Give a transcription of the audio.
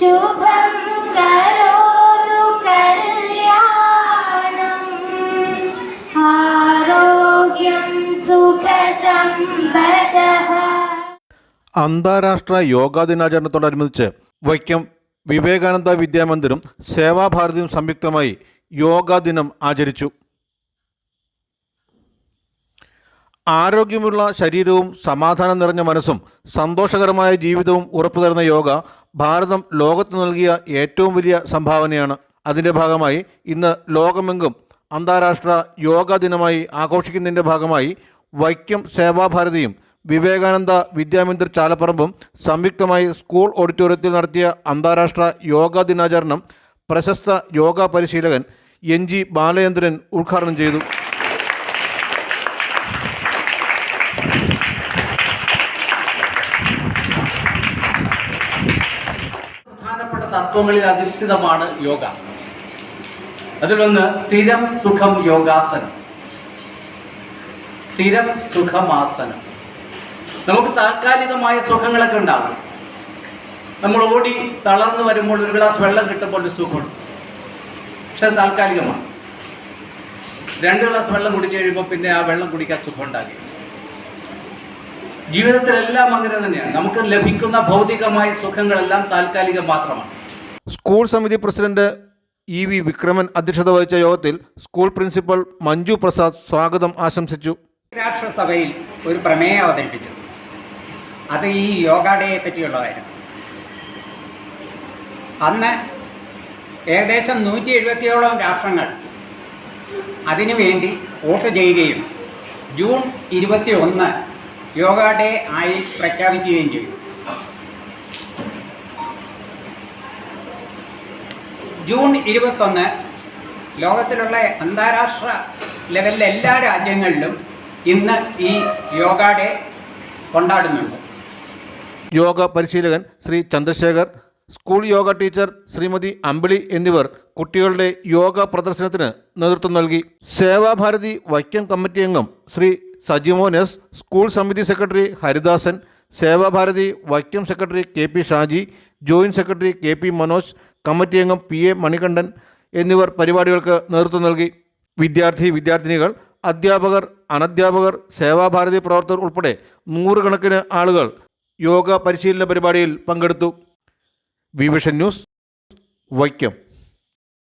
ശുഭം കരോതു കല്യാണം. ആരോഗ്യം സുഖസമ്പദ. അന്താരാഷ്ട്ര യോഗാ ദിനാചരണത്തോടനുബന്ധിച്ച് വൈക്കം വിവേകാനന്ദ വിദ്യാമന്ദിരും സേവാഭാരതിയും സംയുക്തമായി യോഗാ ദിനം ആചരിച്ചു. ആരോഗ്യമുള്ള ശരീരവും സമാധാനം നിറഞ്ഞ മനസ്സും സന്തോഷകരമായ ജീവിതവും ഉറപ്പുതരുന്ന യോഗ ഭാരതം ലോകത്ത് നൽകിയ ഏറ്റവും വലിയ സംഭാവനയാണ്. അതിന്റെ ഭാഗമായി ഇന്ന് ലോകമെങ്കും അന്താരാഷ്ട്ര യോഗ ദിനമായി ആഘോഷിക്കുന്നതിന്റെ ഭാഗമായി വൈക്കം സേവാഭാരതിയും വിവേകാനന്ദ വിദ്യാമന്ദിർ ചാലപ്പറമ്പും സംയുക്തമായി സ്കൂൾ ഓഡിറ്റോറിയത്തിൽ നടത്തിയ അന്താരാഷ്ട്ര യോഗ ദിനാചരണം പ്രശസ്ത യോഗ പരിശീലകൻ എൻ ജി ബാലചന്ദ്രൻ ഉദ്ഘാടനം ചെയ്തു. തത്വങ്ങളിൽ അധിഷ്ഠിതമാണ് യോഗ. അതിലൊന്ന് സ്ഥിരം സുഖം യോഗാസനം. സ്ഥിരം സുഖമാസനം. നമുക്ക് താൽക്കാലികമായ സുഖങ്ങളൊക്കെ ഉണ്ടാകും. നമ്മൾ ഓടി തളർന്നു വരുമ്പോൾ ഒരു ഗ്ലാസ് വെള്ളം കിട്ടുമ്പോൾ ഒരു സുഖമുണ്ട് പക്ഷെ താൽക്കാലികമാണ്. രണ്ട് ഗ്ലാസ് വെള്ളം കുടിച്ചു കഴിയുമ്പോൾ പിന്നെ ആ വെള്ളം കുടിക്കാൻ സുഖം ഉണ്ടാകില്ല. ജീവിതത്തിലെല്ലാം അങ്ങനെ തന്നെയാണ്. നമുക്ക് ലഭിക്കുന്ന ഭൗതികമായ സുഖങ്ങളെല്ലാം താൽക്കാലികം മാത്രമാണ്. സ്കൂൾ സമിതി പ്രസിഡന്റ് ഇ വി വിക്രമൻ അധ്യക്ഷത വഹിച്ച യോഗത്തിൽ സ്കൂൾ പ്രിൻസിപ്പൽ മഞ്ജു പ്രസാദ് സ്വാഗതം ആശംസിച്ചു. രാഷ്ട്രസഭയിൽ ഒരു പ്രമേയം അവതരിപ്പിച്ചു. അത് ഈ യോഗ പറ്റിയുള്ളതായിരുന്നു. അന്ന് ഏകദേശം നൂറ്റി എഴുപത്തിയോളം രാഷ്ട്രങ്ങൾ അതിനുവേണ്ടി വോട്ട് ചെയ്യുകയും ജൂൺ ഇരുപത്തി ഒന്ന് യോഗ ഡേ ആയി പ്രഖ്യാപിക്കുകയും ചെയ്തു. ജൂൺ ഇരുപത്തൊന്ന് ലോകത്തിലുള്ള അന്താരാഷ്ട്ര ലെവലിലെ എല്ലാ രാജ്യങ്ങളിലും ഇന്ന് ഈ യോഗ ഡേ കൊണ്ടാടുന്നുണ്ട്. യോഗ പരിശീലകൻ ശ്രീ ചന്ദ്രശേഖർ സ്കൂൾ യോഗ ടീച്ചർ ശ്രീമതി അമ്പിളി എന്നിവർ കുട്ടികളുടെ യോഗ പ്രദർശനത്തിന് നേതൃത്വം നൽകി. സേവാഭാരതി വൈക്കം കമ്മിറ്റി അംഗം ശ്രീ സജിമോനസ് സ്കൂൾ സമിതി secretary Haridasan Sevabharathi Vaikom secretary K P Shaji joint secretary K P Manoj committee അംഗം പി എ മണികണ്ഠൻ എന്നിവർ പരിപാടികൾക്ക് നേതൃത്വം നൽകി. വിദ്യാർത്ഥി വിദ്യാർത്ഥിനികൾ അധ്യാപകർ അനധ്യാപകർ സേവാഭാരതി പ്രവർത്തകർ ഉൾപ്പെടെ നൂറുകണക്കിന് ആളുകൾ യോഗ പരിശീലന പരിപാടിയിൽ പങ്കെടുത്തു. വിവിഷൻ ന്യൂസ് വൈക്കം.